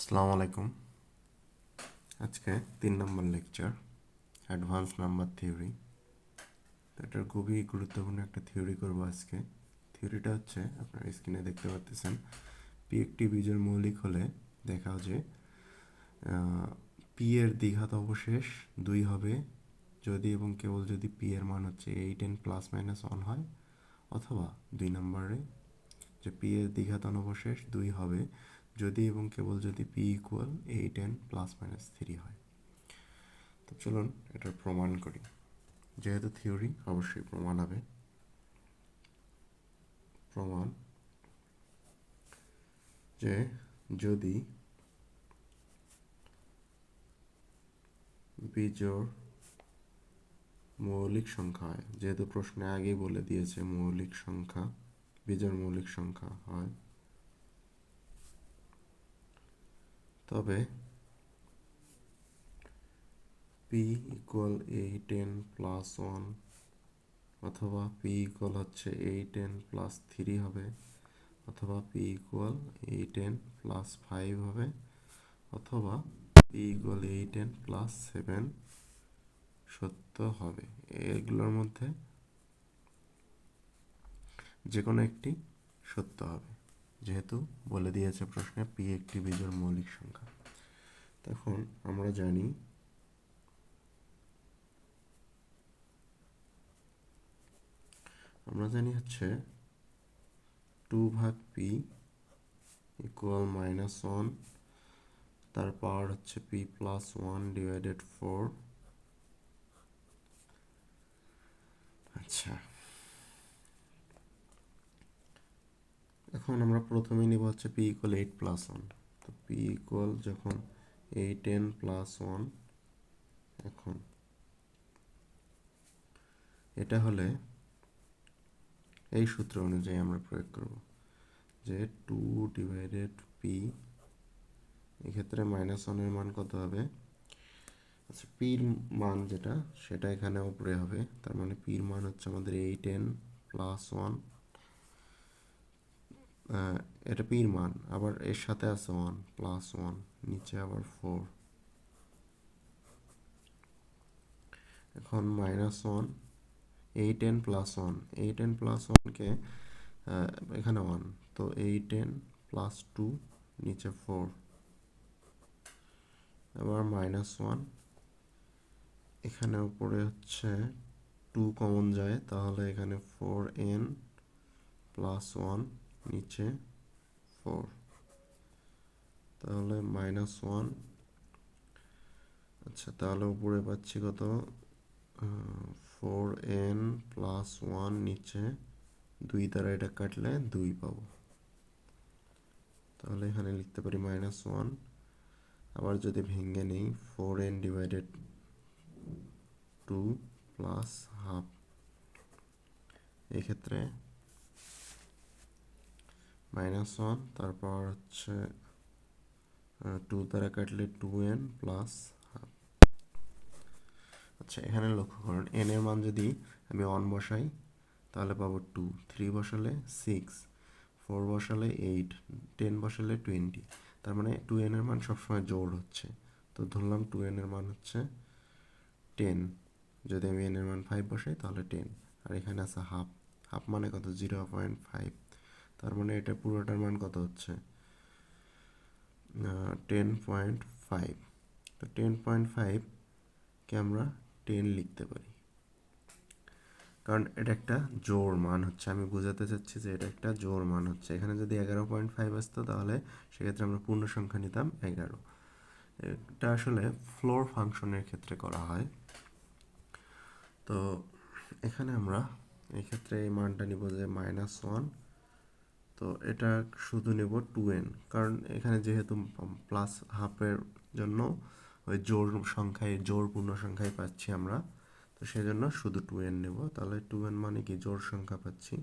আসসালামু আলাইকুম। আজকে তিন নম্বর লেকচার অ্যাডভান্স নাম্বার থিওরি তো এটার খুবই গুরুত্বপূর্ণ একটা থিওরি করব আজকে। থিওরিটা হচ্ছে, আপনার স্ক্রিনে দেখতে পাচ্ছেন পি একটি বীজের মৌলিক হলে দেখাও যে পি এর দ্বিঘাত অবশেষ দুই হবে। যদি এবং কেবল যদি পি এর মান হচ্ছে eight N plus minus one হয়, অথবা দুই নম্বরে যে পি এর দ্বিঘাত অনবশেষ দুই হবে যদি এবং কেবল যদি P equal eight N plus minus three হয়। তো চলুন এটার প্রমাণ করি। যেহেতু থিওরি অবশ্যই প্রমাণ হবে। প্রমাণ যে যদি বিজোড় মৌলিক সংখ্যা হয়, যেহেতু প্রশ্নে আগেই বলে দিয়েছে মৌলিক সংখ্যা, বিজোড় মৌলিক সংখ্যা হয় তবে P equal eight N plus one অথবা পি ইকুয়াল হচ্ছে এইট এন প্লাস থ্রি হবে অথবা P equal eight N plus five হবে অথবা P equal eight N plus seven সত্য হবে। এগুলোর মধ্যে যে কোনো একটি সত্য হবে। যেহেতু বলে দিয়েছে প্রশ্নে পি একটি বীজের মৌলিক সংখ্যা। তখন আমরা জানি আমরা জানি হচ্ছে টু ভাগ পি ইকুয়াল মাইনাস ওয়ান তার পাওয়ার হচ্ছে P plus one divided four আচ্ছা। এখন আমরা প্রথমেই নিব হচ্ছে P equal eight plus one তো পি ইকুয়াল যখন এইট এন প্লাস ওয়ান এখন এটা হলে এই সূত্র অনুযায়ী আমরা প্রয়োগ করব যে টু ডিভাইডেড পি এক্ষেত্রে মাইনাস ওয়ানের মান কত হবে? আচ্ছা পির মান যেটা, সেটা এখানে উপরে হবে। তার মানে পির মান হচ্ছে আমাদের এইট এন প্লাস ওয়ান এটা পির মান, আবার এর সাথে আছে ওয়ান প্লাস ওয়ান নিচে আবার ফোর এখন minus one eight N plus one eight N plus ওয়ানকে এখানে ওয়ান তো এইট এন প্লাস টু নিচে ফোর আবার মাইনাস ওয়ান এখানে উপরে হচ্ছে টু কমন যায়, তাহলে এখানে ফোর এন প্লাস ওয়ান নিচে ফোর তাহলে মাইনাস ওয়ান আচ্ছা তাহলে উপরে পাচ্ছি কত? ফোর এন প্লাস ওয়ান নিচে। দুই দ্বারা এটা কাটলে দুই পাবো। তাহলে এখানে লিখতে পারি মাইনাস ওয়ান আবার যদি ভেঙে নেই four N divided two plus half এক্ষেত্রে মাইনাস ওয়ান তারপর হচ্ছে টু দ্বারা কাটলে টু এন প্লাস আচ্ছা এখানে লক্ষ্য করুন এন এর মান যদি আমি ওয়ান বসাই, তাহলে পাবো টু থ্রি বসালে সিক্স ফোর বসালে এইট টেন বসালে টোয়েন্টি তার মানে টু এন এর মান সবসময় জোর হচ্ছে। তো ধরলাম টু এন এর মান হচ্ছে টেন যদি আমি এন এর মান ফাইভ বসাই, তাহলে টেন আর এখানে আছে হাফ হাফ মানে কত? জিরো পয়েন্ট ফাইভ তার মানে এটা পুরোটার মান কত হচ্ছে? টেন পয়েন্ট ফাইভ তো টেন পয়েন্ট ফাইভকে আমরা টেন লিখতে পারি। কারণ এটা একটা জোর মান হচ্ছে। আমি বোঝাতে চাচ্ছি যে এটা একটা জোর মান হচ্ছে। এখানে যদি এগারো পয়েন্ট ফাইভ আসতো তাহলে সেক্ষেত্রে আমরা পূর্ণ সংখ্যা নিতাম এগারো। এটা আসলে ফ্লোর ফাংশনের ক্ষেত্রে করা হয়। তো এখানে আমরা এক্ষেত্রে এই মানটা নিব যে মাইনাস ওয়ান তো এটা শুধু নেব টু এন কারণ এখানে যেহেতু প্লাস হাফের জন্য ওই জোর সংখ্যায় জোর পূর্ণ সংখ্যায় পাচ্ছি আমরা, তো সেজন্য শুধু টু এন নেব। তাহলে টু এন মানে কি? জোর সংখ্যা পাচ্ছি।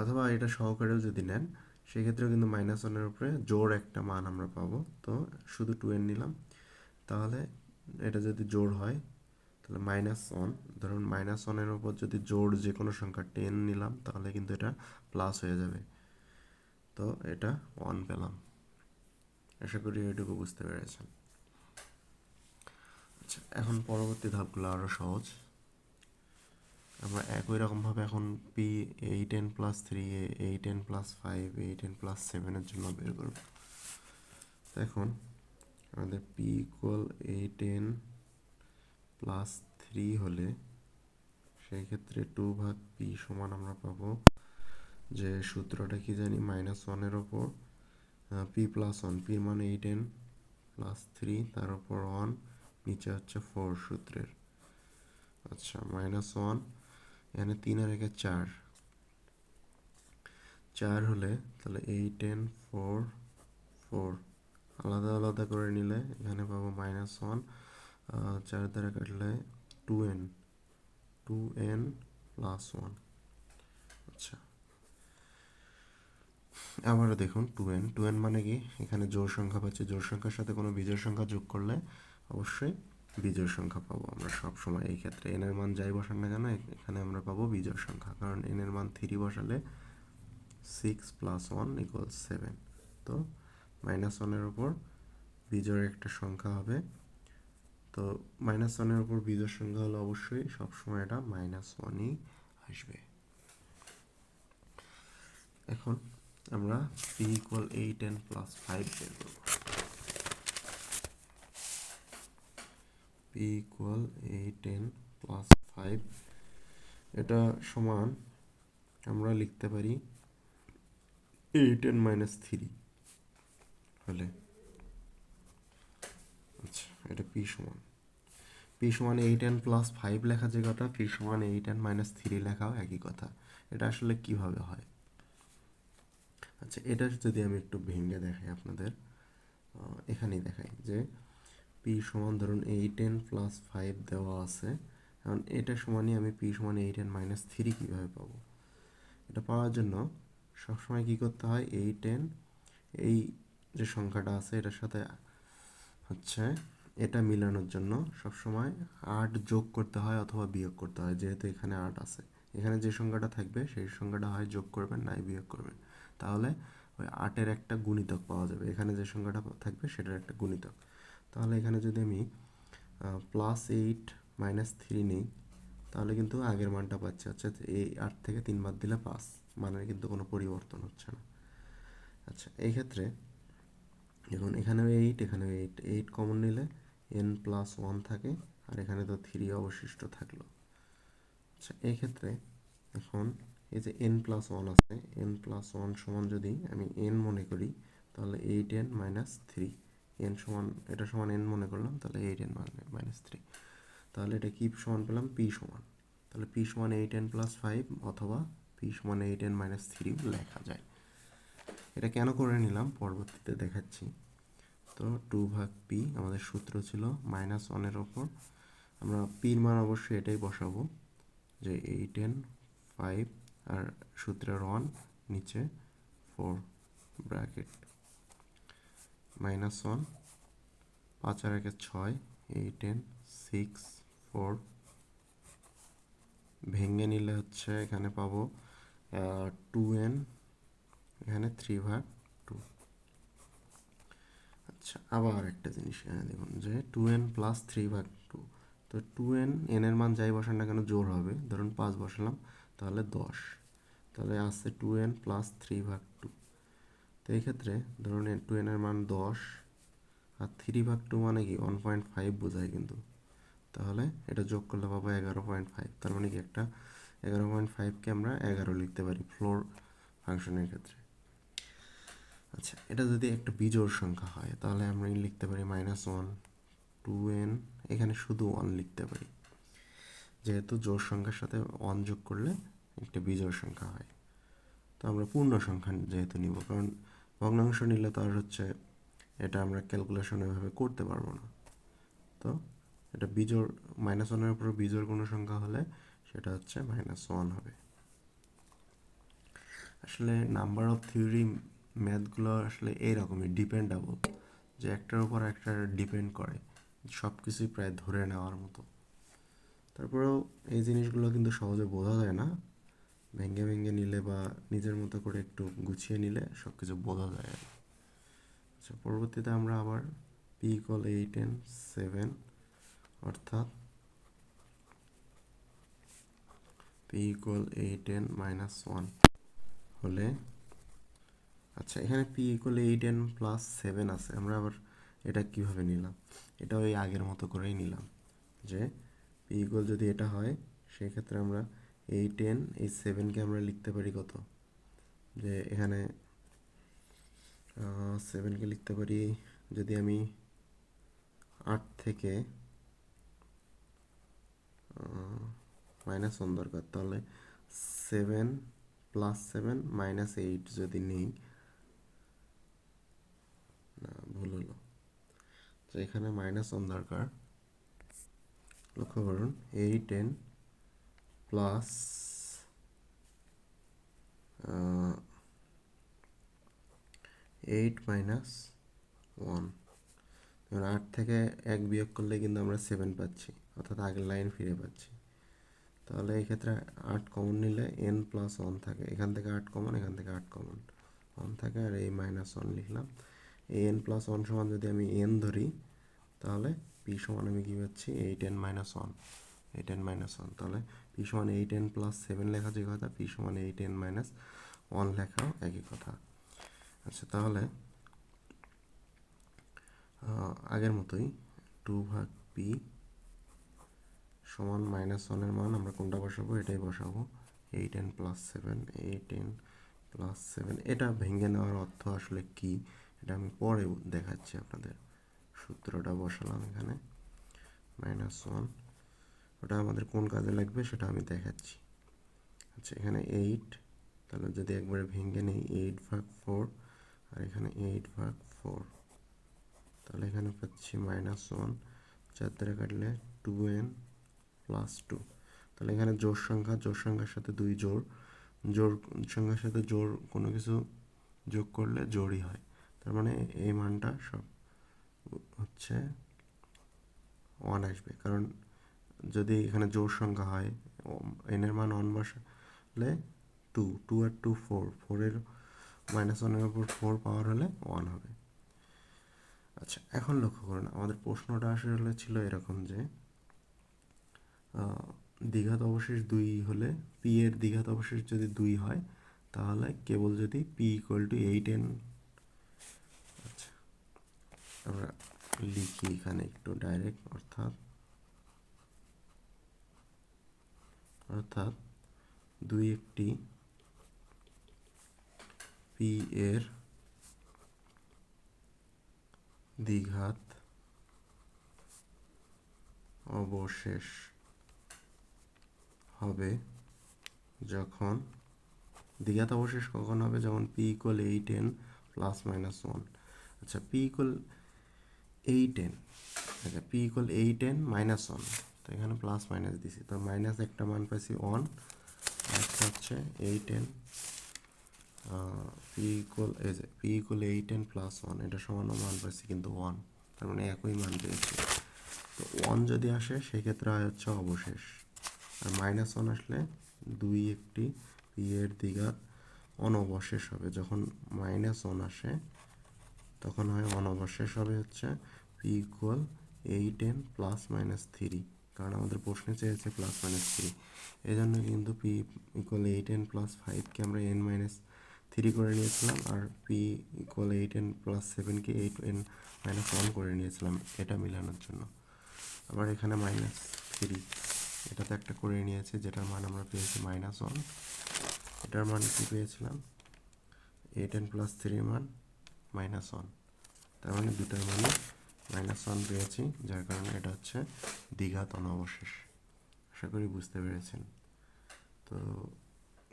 অথবা এটা সহকারেও যদি নেন, সেক্ষেত্রেও কিন্তু মাইনাস ওয়ানের উপরে জোর একটা মান আমরা পাবো। তো শুধু টু এন নিলাম। তাহলে এটা যদি জোর হয় তাহলে মাইনাস ওয়ান ধরুন মাইনাস ওয়ানের উপর যদি জোর যে কোনো সংখ্যা টেন নিলাম, তাহলে কিন্তু এটা প্লাস হয়ে যাবে। তো এটা ওয়ান পেলাম। আশা করি এটুকু বুঝতে পেরেছেন। আচ্ছা এখন পরবর্তী ধাপগুলো আরও সহজ। আমরা একই রকমভাবে এখন P eight N plus three এ eight N plus five eight N plus সেভেনের জন্য বের করব। এখন আমাদের P equal eight N plus three হলে সেই ক্ষেত্রে টু ভাগ পি সমান আমরা পাবো যে সূত্রটা কি জানি? মাইনাস ওয়ানের ওপর পি প্লাস ওয়ান পির মানে এইট এন প্লাস থ্রি তার উপর ওয়ান নিচে হচ্ছে ফোর সূত্রের। আচ্ছা মাইনাস ওয়ান এখানে তিন আর একে চার। চার হলে তাহলে এইট এন ফোর ফোর আলাদা আলাদা করে নিলে এখানে পাবো মাইনাস ওয়ান চার দ্বারা কাটলে two N two N plus one আচ্ছা। আবারও দেখুন টু এন টু এন মানে কি? এখানে জোর সংখ্যা পাচ্ছি। জোর সংখ্যার সাথে কোনো বিজোড় সংখ্যা যোগ করলে অবশ্যই বিজোড় সংখ্যা পাবো। আমরা সব সময় এই ক্ষেত্রে এন এর মান যাই বসান না কেন এখানে আমরা পাবো বিজোড় সংখ্যা। কারণ এন এর মান থ্রি বসালে six plus one equal seven তো মাইনাস ওয়ানের ওপর বিজোড় একটা সংখ্যা হবে তো মাইনাস ওয়ানের ওপর বিজোড় সংখ্যা হলে অবশ্যই সবসময় এটা মাইনাস ওয়ানই আসবে। এখন আমরা P equal eight N plus five বের করব। P equal eight N plus five এটা সমান আমরা লিখতে পারি এইট এন মাইনাস থ্রি হলে। আচ্ছা। এটা পি সমান। পি সমান এইট এন প্লাস ফাইভ লেখা যে কথা পি সমান এইট এন মাইনাস থ্রি লেখাও একই কথা। এটা আসলে কীভাবে হয়? আচ্ছা এটা যদি আমি একটু ভেঙে দেখাই আপনাদের এখানেই দেখাই যে পি সমান ধরুন এইট এন প্লাস ফাইভ দেওয়া আছে। এখন এটা সমানই আমি পি সমান এইট এন মাইনাস থ্রি কীভাবে পাবো? এটা পাওয়ার জন্য সবসময় কী করতে হয়? এইট এন এই যে সংখ্যাটা আছে, এটার সাথে হচ্ছে এটা মিলানোর জন্য সবসময় আট যোগ করতে হয় অথবা বিয়োগ করতে হয়, যেহেতু এখানে আট আছে। এখানে যে সংখ্যাটা থাকবে, সেই সংখ্যাটা হয় যোগ করবেন নাই বিয়োগ করবেন। তাহলে ওই আটের একটা গুণিতক পাওয়া যাবে। এখানে যে সংখ্যাটা থাকবে, সেটার একটা গুণিতক। তাহলে এখানে যদি আমি প্লাস এইট মাইনাস থ্রি নিই, তাহলে কিন্তু আগের মানটা পাচ্ছি। হচ্ছে এই আট থেকে তিন বাদ দিলে পাঁচ। মানের কিন্তু কোনো পরিবর্তন হচ্ছে না। আচ্ছা এই ক্ষেত্রে দেখুন, এখানেও এইট এখানেও এইট এইট কমন নিলে এন প্লাস ওয়ান থাকে, আর এখানে তো থ্রি অবশিষ্ট থাকল। আচ্ছা এই ক্ষেত্রে এখন এই যে এন প্লাস ওয়ান আছে এন প্লাস ওয়ান সমান যদি আমি এন মনে করি, তাহলে eight N minus three N সমান, এটা সমান এন মনে করলাম, তাহলে এইট এন মাইনাস থ্রি তাহলে এটা কি সমান পেলাম? পি সমান। তাহলে পি সমান এইট এন প্লাস ফাইভ অথবা পি সমান এইট এন মাইনাস থ্রি লেখা যায়। এটা কেন করে নিলাম? পরবর্তীতে দেখাচ্ছি। তো টু ভাগ পি আমাদের সূত্র ছিল মাইনাস ওয়ানের ওপর। আমরা পির মান অবশ্যই এটাই বসাবো যে এইট এন ফাইভ আর সূত্রের ওয়ান নিচে ফোর ব্র্যাকেট মাইনাস ওয়ান পাঁচ আর একে ছয় এইট এন সিক্স ফোর ভেঙে নিলে হচ্ছে এখানে পাবো টু এন এখানে থ্রি ভাগ। আচ্ছা আবার একটা জিনিস এখানে দেখুন যে টু এন প্লাস থ্রি ভাগ টু তো টু এন এনের মান যাই বসান না কেন জোর হবে। ধরুন পাঁচ বসালাম, তাহলে দশ। তাহলে আসছে টু এন প্লাস থ্রি ভাগ টু তো এই ক্ষেত্রে ধরুন টু এনের মান দশ, আর থ্রি ভাগ টু মানে কি? ওয়ান পয়েন্ট ফাইভ বোঝায় কিন্তু। তাহলে এটা যোগ করলে পাবো এগারো পয়েন্ট ফাইভ তার মানে কি? একটা এগারো পয়েন্ট ফাইভকে আমরা এগারো লিখতে পারি ফ্লোর ফাংশনের ক্ষেত্রে। আচ্ছা এটা যদি একটা বিজোড় সংখ্যা হয়, তাহলে আমরা লিখতে পারি মাইনাস ওয়ান টু এন এখানে শুধু ওয়ান লিখতে পারি। যেহেতু জোড় সংখ্যার সাথে ওয়ান যোগ করলে একটা বিজোড় সংখ্যা হয়। তো আমরা পূর্ণ সংখ্যা যেহেতু নিব, কারণ ভগ্নাংশ নিলে তো আর হচ্ছে এটা আমরা ক্যালকুলেশন এভাবে করতে পারব না। তো এটা বিজোড় মাইনাস ওয়ানের উপর বিজোড় কোনো সংখ্যা হলে সেটা হচ্ছে মাইনাস ওয়ান হবে। আসলে নাম্বার অফ থিওরি ম্যাথগুলো আসলে এইরকমই ডিপেন্ডাবল, যে একটার উপর একটা ডিপেন্ড করে সব কিছুই প্রায় ধরে নেওয়ার মতো। তারপরেও এই জিনিসগুলো কিন্তু সহজে বোঝা যায় না। ভেঙে ভেঙে নিলে বা নিজের মতো করে একটু গুছিয়ে নিলে সব কিছু বোঝা যায় আর আচ্ছা পরবর্তীতে আমরা আবার P equal eight N seven অর্থাৎ P equal eight N minus one হলে আচ্ছা এখানে P equal eight N plus seven আছে। আমরা আবার এটা কীভাবে নিলাম? এটা ওই আগের মতো করেই নিলাম যে পি ইকুয়াল যদি এটা হয় সেই ক্ষেত্রে আমরা এই টেন এই সেভেনকে আমরা লিখতে পারি কত? যে এখানে সেভেনকে লিখতে পারি যদি আমি আট থেকে মাইনাস ওয়ান দরকার, তাহলে seven plus seven minus eight যদি নেই না, ভুল হলো। তো এখানে মাইনাস ওয়ান দরকার। লক্ষ্য করুন eight ten plus eight minus one আট থেকে এক বিয়োগ করলে কিন্তু আমরা সেভেন পাচ্ছি, অর্থাৎ আগের লাইন ফিরে পাচ্ছি। তাহলে এই ক্ষেত্রে আট কমন নিলে এন প্লাস ওয়ান থাকে। এখান থেকে আট কমন এখান থেকে আট কমন ওয়ান থাকে আর এই মাইনাস ওয়ান লিখলাম। এই এন প্লাস ওয়ান সমান যদি আমি এন ধরি, তাহলে পি সমান আমি কী পাচ্ছি? Eight N minus one eight N minus one তাহলে পি সমান এইট এন প্লাস সেভেন লেখা যে কথা পি সমান এইট এন মাইনাস ওয়ান লেখাও একই কথা। আচ্ছা তাহলে আগের মতোই টু ভাগ পি সমান মাইনাস ওয়ানের মান আমরা কোনটা বসাবো? এটাই বসাবো। Eight N plus seven eight N plus seven এটা ভেঙে নেওয়ার অর্থ আসলে কি? এটা আমি পরে দেখাচ্ছি আপনাদের। সূত্রটা বসালাম এখানে মাইনাস ওয়ান ওটা আমাদের কোন কাজে লাগবে সেটা আমি দেখাচ্ছি। আচ্ছা এখানে এইট তাহলে যদি একবারে ভেঙে নেই এইট ভাগ ফোর আর এখানে এইট ভাগ ফোর তাহলে এখানে পাচ্ছি মাইনাস ওয়ান চার কাটলে টু এন প্লাস টু তাহলে এখানে জোর সংখ্যা জোর সংখ্যার সাথে দুই জোর জোর সংখ্যার সাথে জোর কোনো কিছু যোগ করলে জোরই হয়। তার মানে এই মানটা সব হচ্ছে ওয়ান আসবে। কারণ যদি এখানে জোর সংখ্যা হয় এনের মান ওয়ান বসালে টু টু আর টু ফোর ফোরের মাইনাস ওয়ানের উপর ফোর পাওয়ার হলে ওয়ান হবে। আচ্ছা এখন লক্ষ্য করুন, আমাদের প্রশ্নটা আসলে ছিল এরকম যে দ্বিঘাত অবশেষ দুই হলে পি এর দ্বিঘাত অবশেষ যদি দুই হয়, তাহলে কেবল যদি P equal two eight N আমরা লিখি এখানে একটু ডাইরেক্ট অর্থাৎ অর্থাৎ দুই একটি পি এর দ্বিঘাত অবশেষ হবে যখন, দ্বিঘাত অবশেষ কখন হবে? যখন P equal eight N plus minus one আচ্ছা পি ইকুয়াল এইট এন আচ্ছা P equal eight N minus one তো এখানে প্লাস মাইনাস দিছি। তো মাইনাস একটা মান পাইছি ওয়ান একটা হচ্ছে এইট এন পি ইকুয়াল এই যে P equal eight N plus one এটা সমান মান পাইছি কিন্তু ওয়ান তার মানে একই মান পেয়েছি। তো ওয়ান যদি আসে, সেক্ষেত্রে হয় হচ্ছে অবশেষ। আর মাইনাস ওয়ান আসলে দুই একটি পি এর দ্বিঘাত অনবশেষ হবে। যখন মাইনাস ওয়ান আসে তখন হয় ওয়ান অনবশেষ হবে হচ্ছে P equal eight N plus minus three কারণ আমাদের প্রশ্নে চেয়েছে প্লাস মাইনাস থ্রি এই জন্য কিন্তু P equal eight N plus ফাইভকে আমরা এন মাইনাস থ্রি করে নিয়েছিলাম আর P equal eight N plus সেভেনকে eight N minus one করে নিয়েছিলাম এটা মিলানোর জন্য। আবার এখানে মাইনাস থ্রি এটাতে একটা করে নিয়েছি যেটার মান আমরা পেয়েছি মাইনাস ওয়ান এটার মান কি পেয়েছিলাম? এইট এন প্লাস থ্রির মান। মাইনাস ওয়ান তার মানে দুটার মানে মাইনাস ওয়ান পেয়েছি, যার কারণে এটা হচ্ছে দ্বিঘাত অনবশেষ। আশা করি বুঝতে পেরেছেন। তো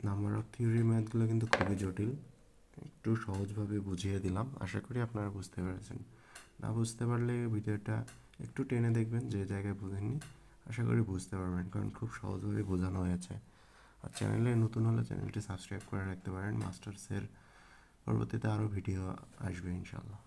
নাম্বার অফ থিওরি ম্যাথগুলো কিন্তু খুবই জটিল। একটু সহজভাবে বুঝিয়ে দিলাম, আশা করি আপনারা বুঝতে পেরেছেন। না বুঝতে পারলে ভিডিওটা একটু টেনে দেখবেন, যে জায়গায় বুঝেননি, আশা করি বুঝতে পারবেন, কারণ খুব সহজভাবে বোঝানো হয়েছে। আর চ্যানেলে নতুন হলে চ্যানেলটি সাবস্ক্রাইব করে রাখতে পারেন মাস্টার্সের পরবর্তীতে আরও ভিডিও আসবে ইনশাল্লাহ